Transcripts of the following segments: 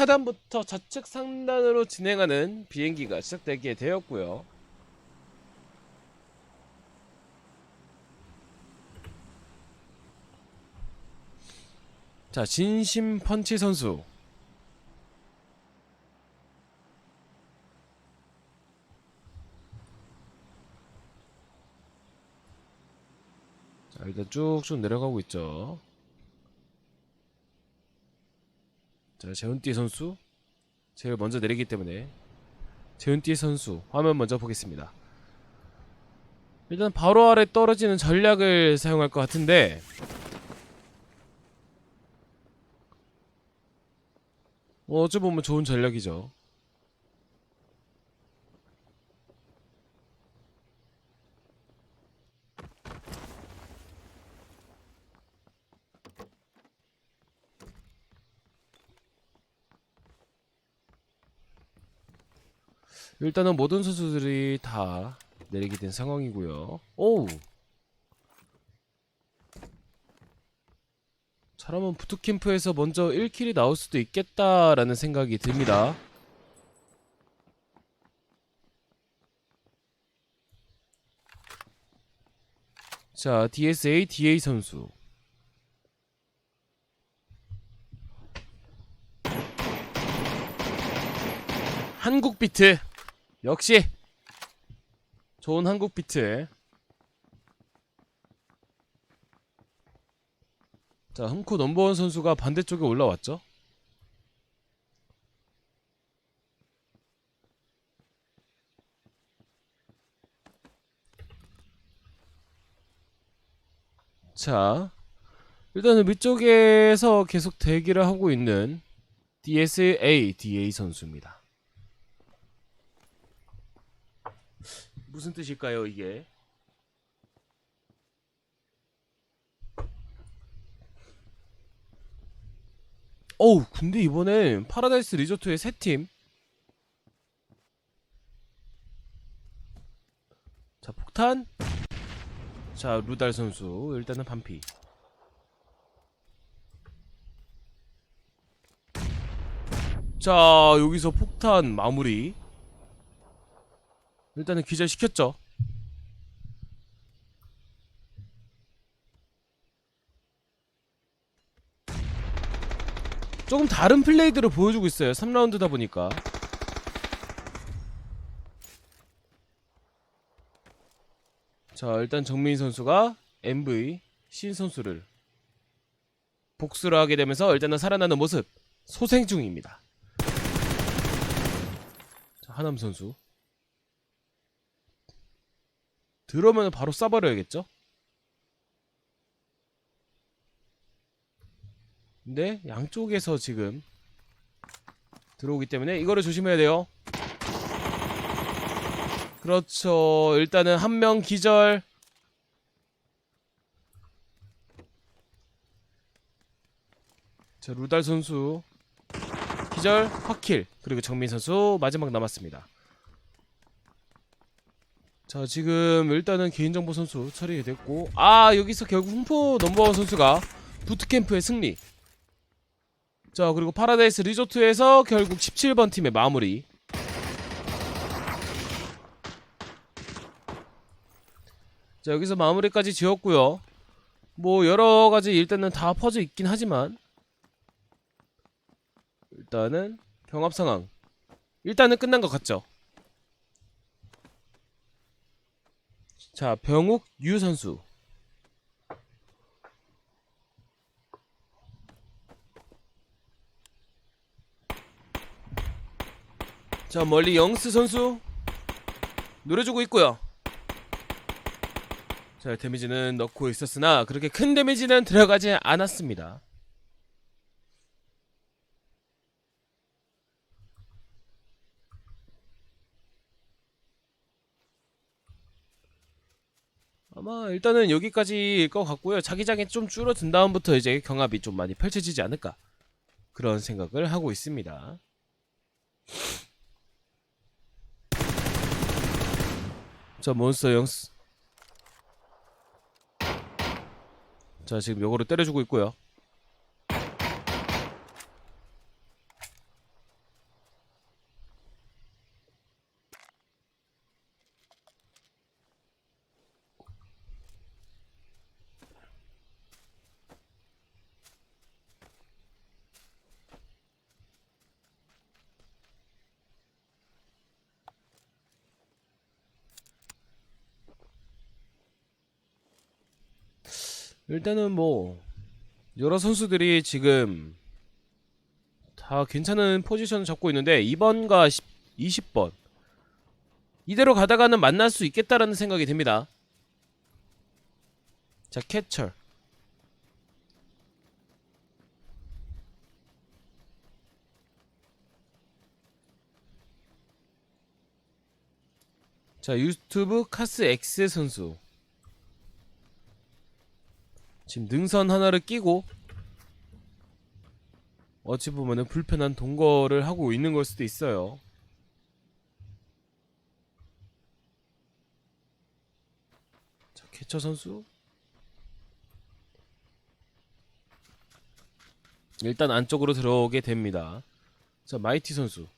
하단부터 좌측 상단으로 진행하는 비행기가 시작되게 되었고요. 자, 진심 펀치 선수. 자, 일단 쭉쭉 내려가고 있죠. 자, 재훈띠 선수. 제일 먼저 내리기 때문에 재훈띠 선수 화면 먼저 보겠습니다. 일단 바로 아래 떨어지는 전략을 사용할 것 같은데 어, 어찌 보면 좋은 전략이죠. 일단은 모든 선수들이 다 내리게 된 상황이고요. 오우. 잘하면 부트캠프에서 먼저 1킬이 나올 수도 있겠다라는 생각이 듭니다. 자, DSA DA 선수. 한국 비트. 역시 좋은 한국 비트. 자, 흠코 넘버원 선수가 반대쪽에 올라왔죠? 자, 일단은 위쪽에서 계속 대기를 하고 있는 DSA DA 선수입니다. 무슨 뜻일까요, 이게? 어우, 근데 이번엔 파라다이스 리조트의 세 팀. 자, 폭탄. 자, 루달 선수. 일단은 반피. 자, 여기서 폭탄 마무리. 일단은 기절시켰죠. 조금 다른 플레이들을 보여주고 있어요. 3라운드다 보니까. 자, 일단 정민 선수가 MV 신 선수를 복수를 하게 되면서 일단은 살아나는 모습 소생 중입니다. 자, 하남 선수. 들어오면 바로 쏴버려야겠죠? 근데 양쪽에서 지금 들어오기 때문에 이거를 조심해야 돼요. 그렇죠. 일단은 한 명 기절. 자, 루달 선수 기절 확킬. 그리고 정민 선수 마지막 남았습니다. 자, 지금 일단은 개인정보 선수 처리됐고 아, 여기서 결국 흠포 넘버원 선수가 부트캠프의 승리. 자 그리고 파라다이스 리조트에서 결국 17번 팀의 마무리. 자 여기서 마무리까지 지었고요. 뭐 여러가지 일단은 다 퍼져 있긴 하지만 일단은 경합 상황. 일단은 끝난 것 같죠 자 병욱 유 선수. 자 멀리 영스 선수 노려주고 있고요. 자 데미지는 넣고 있었으나 그렇게 큰 데미지는 들어가지 않았습니다 아마 일단은 여기까지일 것 같고요. 자기장이 좀 줄어든 다음부터 이제 경합이 좀 많이 펼쳐지지 않을까 그런 생각을 하고 있습니다. 자 몬스터 영스. 자 지금 요거를 때려주고 있고요 일단은 뭐 여러 선수들이 지금 다 괜찮은 포지션을 잡고 있는데 2번과 20번 이대로 가다가는 만날 수 있겠다라는 생각이 듭니다. 자, 캐철. 자, 유튜브 카스 X 선수. 지금 능선 하나를 끼고 어찌 보면은 불편한 동거를 하고 있는 걸 수도 있어요. 자, 캐처 선수. 일단 안쪽으로 들어오게 됩니다. 자, 마이티 선수.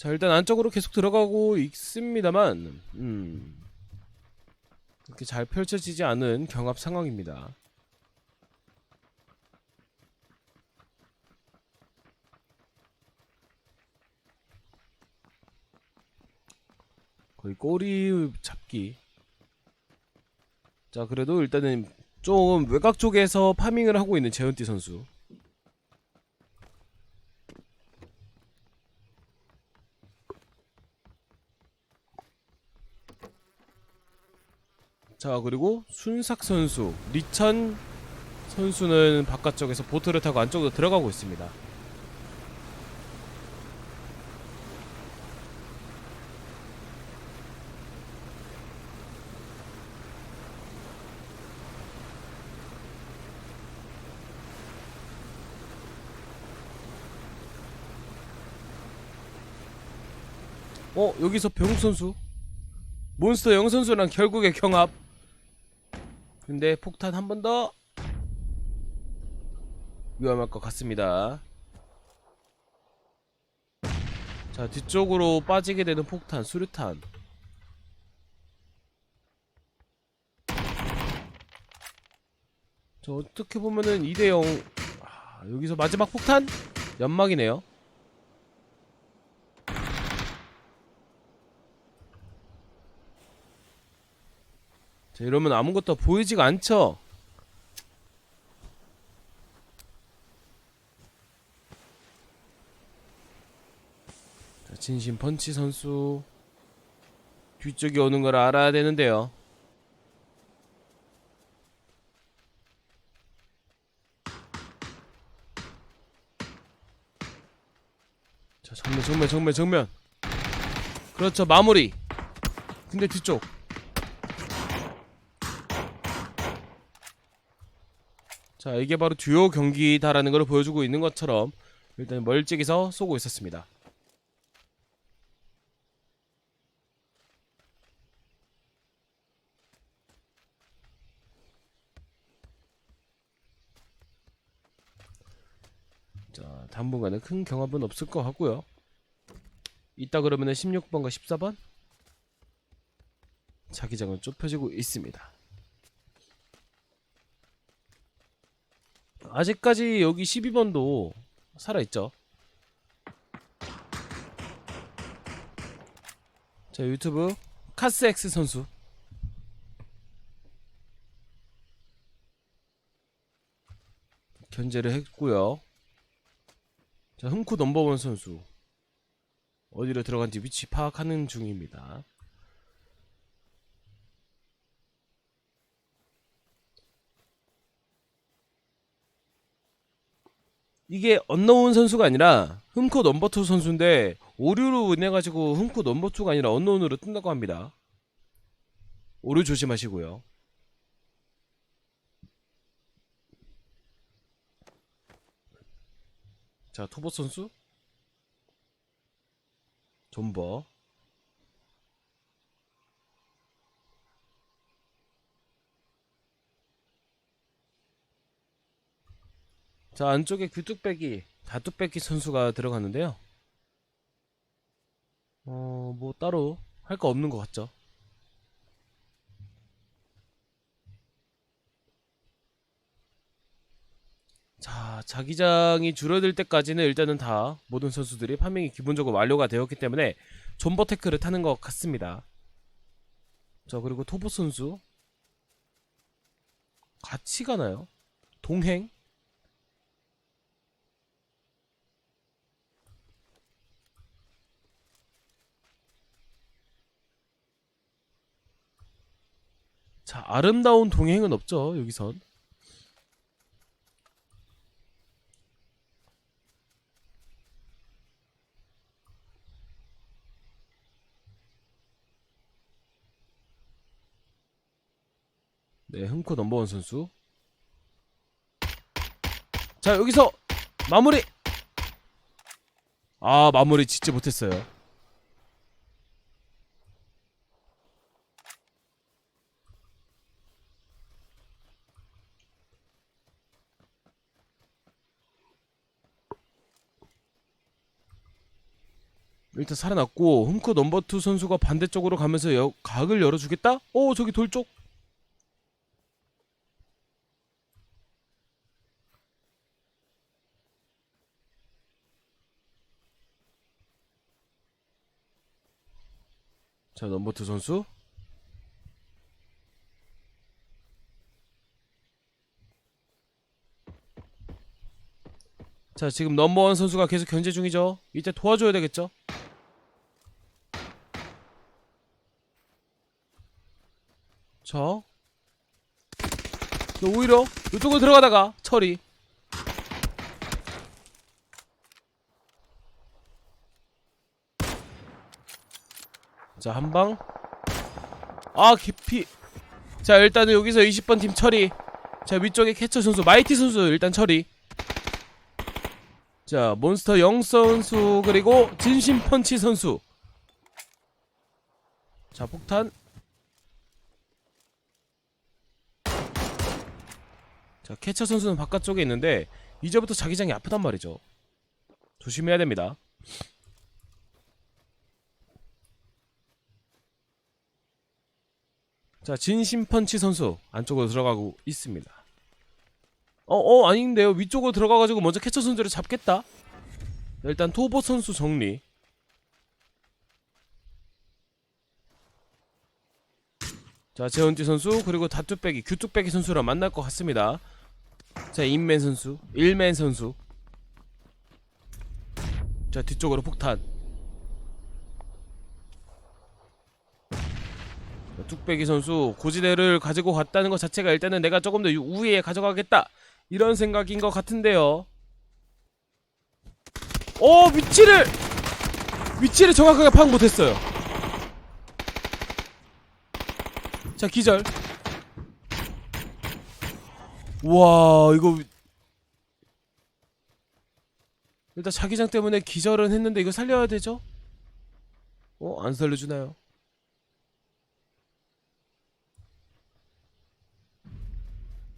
자, 일단 안쪽으로 계속 들어가고 있습니다만, 음. 이렇게 잘 펼쳐지지 않은 경합 상황입니다. 거의 꼬리 잡기. 자, 그래도 일단은 좀 외곽 쪽에서 파밍을 하고 있는 재현띠 선수. 자 그리고 순삭 선수 리천 선수는 바깥쪽에서 보트를 타고 안쪽으로 들어가고 있습니다. 어 여기서 병욱 선수 몬스터 영 선수랑 결국에 경합. 근데 폭탄 한 번 더 위험할 것 같습니다. 자 뒤쪽으로 빠지게 되는 폭탄 수류탄. 저 어떻게 보면은 2대0 아, 여기서 마지막 폭탄 연막이네요. 자, 이러면 아무것도 보이지가 않죠? 자, 진심 펀치 선수 뒤쪽이 오는 걸 알아야 되는데요. 자, 정면, 정면, 정면, 정면. 그렇죠, 마무리. 근데 뒤쪽. 자, 이게 바로 듀오 경기다라는 걸 보여주고 있는 것처럼 일단 멀찍이서 쏘고 있었습니다. 자, 당분간은 큰 경합은 없을 것 같고요. 이따 그러면은 16번과 14번 자기장은 좁혀지고 있습니다. 아직까지 여기 12번도 살아있죠. 자, 유튜브 카스엑스 선수. 견제를 했고요. 자, 흥쿠 넘버원 선수. 어디로 들어간지 위치 파악하는 중입니다. 이게 언노운 선수가 아니라 흠코 넘버 2 선수인데 오류로 인해 가지고 흠코 넘버 2가 아니라 언노운으로 뜬다고 합니다. 오류 조심하시고요. 자, 토보 선수. 존버. 자 안쪽에 귀뚝배기 다뚝배기 선수가 들어갔는데요 어 뭐 따로 할 거 없는 것 같죠 자 자기장이 줄어들 때까지는 일단은 다 모든 선수들이 파밍이 기본적으로 완료가 되었기 때문에 존버 테크를 타는 것 같습니다 자 그리고 토보 선수 같이 가나요? 동행? 자, 아름다운 동행은 없죠, 여기선. 네, 흥코 넘버원 선수. 자, 여기서 마무리! 아, 마무리 짓지 못했어요. 일단 살아났고 흠코 넘버 투 선수가 반대쪽으로 가면서 여, 각을 열어주겠다? 오 저기 돌쪽. 자 넘버 투 선수. 자 지금 넘버원 선수가 계속 견제 중이죠. 이때 도와줘야 되겠죠 자 자, 오히려 이쪽으로 들어가다가 처리. 자 한 방. 아 깊이. 자 일단은 여기서 20번 팀 처리. 자 위쪽에 캐처 선수 마이티 선수 일단 처리. 자 몬스터 영 선수 그리고 진심 펀치 선수. 자 폭탄 자 캐처 선수는 바깥쪽에 있는데 이제부터 자기장이 아프단 말이죠. 조심해야 됩니다. 자 진심 펀치 선수 안쪽으로 들어가고 있습니다. 어어 아닌데요. 위쪽으로 들어가가지고 먼저 캐처 선수를 잡겠다. 일단 토보 선수 정리. 자 재원띠 선수 그리고 다투빼기 규뚝빼기 선수랑 만날 것 같습니다 자 인맨 선수 일맨 선수. 자 뒤쪽으로 폭탄. 자, 뚝배기 선수 고지대를 가지고 갔다는 것 자체가 일단은 내가 조금 더 우위에 가져가겠다. 이런 생각인 것 같은데요. 어 위치를! 위치를 정확하게 파악 못했어요. 자 기절 와 이거 일단 자기장 때문에 기절은 했는데 이거 살려야 되죠? 어? 안 살려주나요?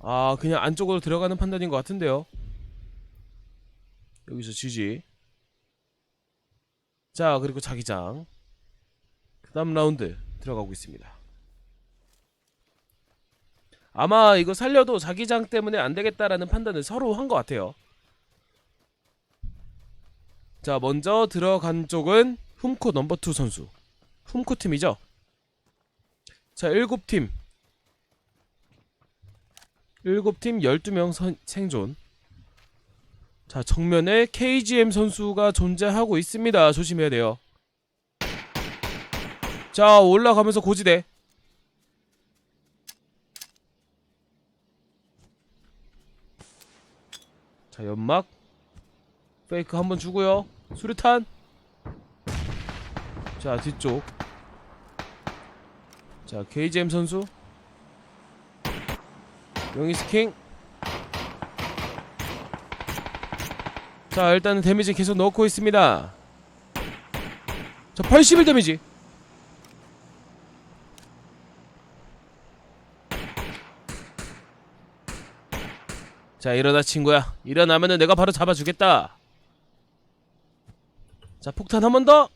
아 그냥 안쪽으로 들어가는 판단인 것 같은데요 여기서 지지 자 그리고 자기장 그 다음 라운드 들어가고 있습니다 아마 이거 살려도 자기장 때문에 안 되겠다라는 판단을 서로 한 것 같아요. 자 먼저 들어간 쪽은 훔코 넘버 투 선수. 훔코 팀이죠? 자 7팀. 7팀 12명 선, 생존. 자 정면에 KGM 선수가 존재하고 있습니다. 조심해야 돼요. 자 올라가면서 고지대 자 연막. 페이크 한번 주고요. 수류탄. 자 뒤쪽. 자 KGM 선수. 영희 스킹. 자 일단은 데미지 계속 넣고 있습니다. 자 81 데미지 자 일어나 친구야 일어나면은 내가 바로 잡아주겠다 자 폭탄 한 번 더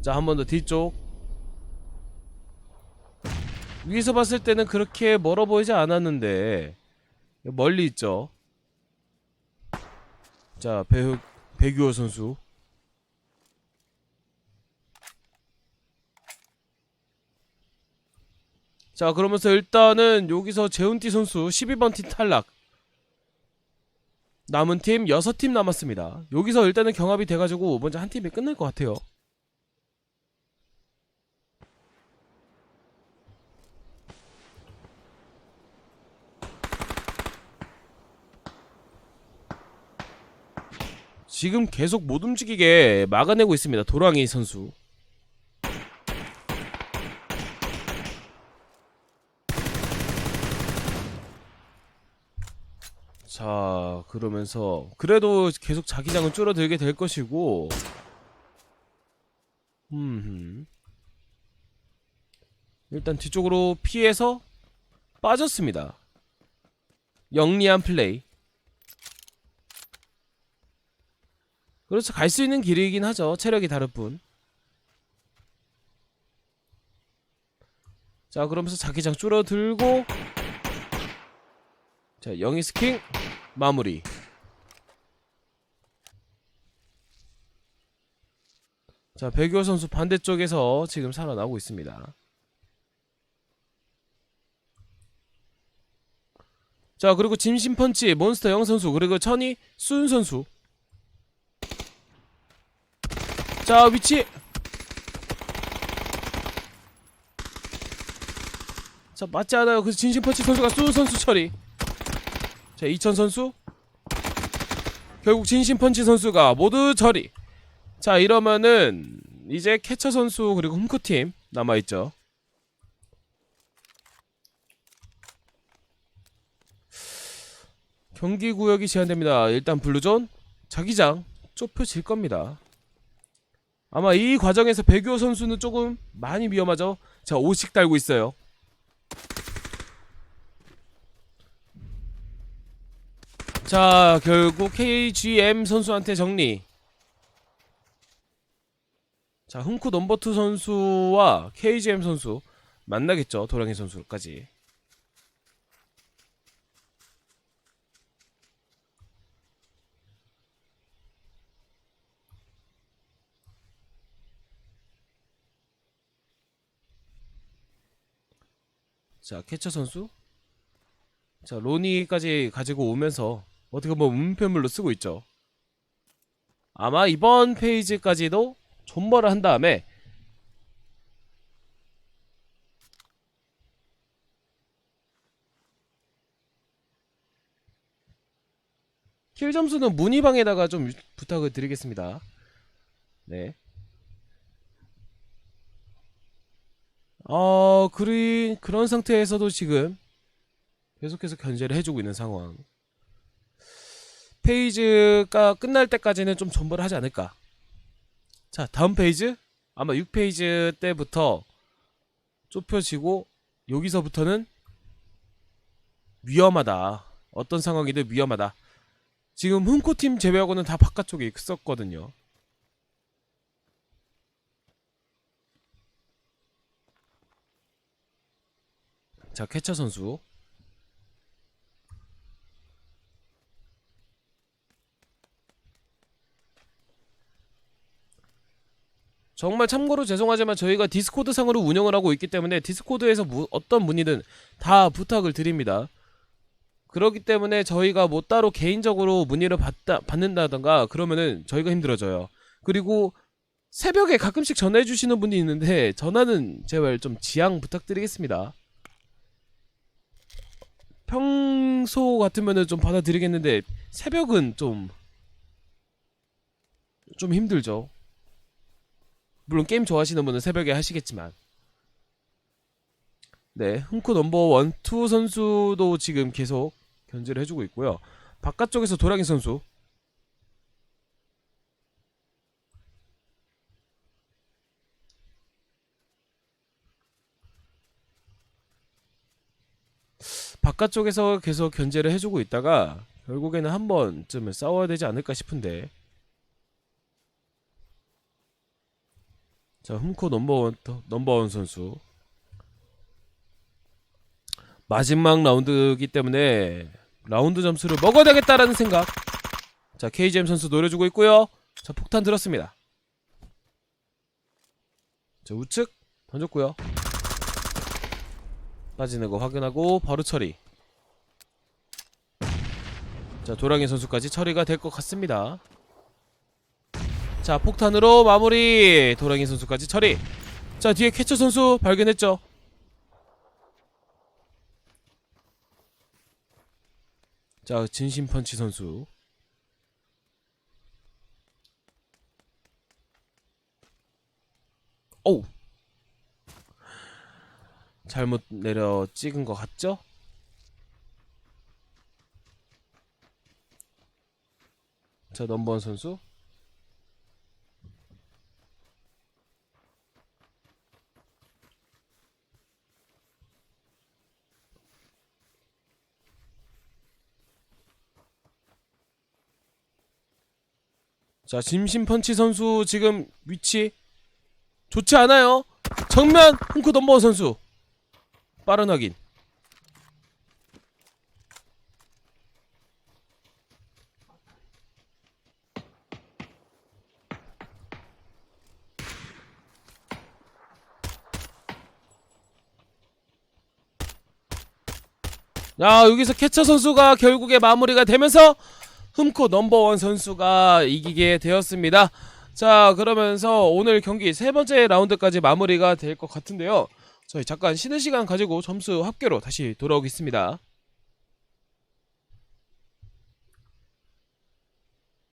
자 한 번 더 뒤쪽 위에서 봤을 때는 그렇게 멀어 보이지 않았는데 멀리 있죠. 자, 배, 배규호 선수. 자, 그러면서 일단은 여기서 재훈띠 선수 12번 팀 탈락. 남은 팀 6팀 남았습니다. 여기서 일단은 경합이 돼가지고 먼저 한 팀이 끝날 것 같아요. 지금 계속 못 움직이게 막아내고 있습니다. 도랑이 선수. 자, 그러면서 그래도 계속 자기장은 줄어들게 될 것이고 음. 일단 뒤쪽으로 피해서 빠졌습니다. 영리한 플레이. 그렇죠. 갈 수 있는 길이긴 하죠. 체력이 다를 뿐. 자, 그러면서 자기장 줄어들고 자, 영희 스킹 마무리. 자, 백효 선수 반대쪽에서 지금 살아나고 있습니다. 자, 그리고 진심펀치 몬스터 영 선수 그리고 천이 수은 선수. 자, 위치. 자, 맞지 않아요. 그래서 진심펀치 선수가 수은 선수 처리. 자, 이천 선수. 결국 진심펀치 선수가 모두 처리. 자, 이러면은 이제 캐처 선수 그리고 홈코팀 남아 있죠. 경기 구역이 제한됩니다. 일단 블루존 자기장 좁혀질 겁니다. 아마 이 과정에서 배규호 선수는 조금 많이 위험하죠. 자, 오식 달고 있어요. 자, 결국 KGM 선수한테 정리. 자, 흥쿠 넘버 2 선수와 KGM 선수 만나겠죠. 도랑이 선수까지. 자, 캐처 선수. 자, 로니까지 가지고 오면서 어떻게 보면 문편물로 쓰고 있죠. 아마 이번 페이지까지도 존버를 한 다음에 킬 점수는 문의방에다가 좀 부탁을 드리겠습니다. 네. 어, 그리, 그런 상태에서도 지금 계속해서 견제를 해주고 있는 상황. 페이지가 끝날 때까지는 좀 존버를 하지 않을까. 자, 다음 페이지. 아마 6페이지 때부터 좁혀지고, 여기서부터는 위험하다. 어떤 상황이든 위험하다. 지금 훈코팀 제외하고는 다 바깥쪽에 있었거든요. 자, 캐처 선수. 정말 참고로 죄송하지만 저희가 디스코드 상으로 운영을 하고 있기 때문에 디스코드에서 무- 어떤 문의든 다 부탁을 드립니다. 그렇기 때문에 저희가 뭐 따로 개인적으로 문의를 받다, 받는다던가 그러면은 저희가 힘들어져요. 그리고 새벽에 가끔씩 전화해 주시는 분이 있는데 전화는 제발 좀 지양 부탁드리겠습니다. 평소 같으면은 좀 받아드리겠는데 새벽은 좀 좀 힘들죠. 물론 게임 좋아하시는 분은 새벽에 하시겠지만. 네 흥쿠 넘버 원, 투 선수도 지금 계속 견제를 해주고 있고요. 바깥쪽에서 도랑이 선수. 바깥쪽에서 계속 견제를 해주고 있다가 결국에는 한 번쯤은 싸워야 되지 않을까 싶은데 자 흠코 넘버원 넘버원 선수 마지막 라운드이기 때문에 라운드 점수를 먹어야 되겠다라는 생각. 자, KGM 선수 노려주고 있고요. 자, 폭탄 들었습니다. 자, 우측 던졌고요. 빠지는 거 확인하고 바로 처리. 자, 도랑이 선수까지 처리가 될 것 같습니다. 자, 폭탄으로 마무리. 도랑이 선수까지 처리. 자, 뒤에 캐쳐 선수 발견했죠. 자, 진심 펀치 선수. 오우. 잘못 내려 찍은 것 같죠? 자, 넘버원 선수. 자, 짐심펀치 선수 지금 위치 좋지 않아요. 정면 홈크 넘버원 선수. 빠른 확인. 야, 여기서 캐처 선수가 결국에 마무리가 되면서 흠코 넘버원 선수가 이기게 되었습니다. 자, 그러면서 오늘 경기 세 번째 라운드까지 마무리가 될 것 같은데요. 저희 잠깐 쉬는 시간 가지고 점수 합계로 다시 돌아오겠습니다.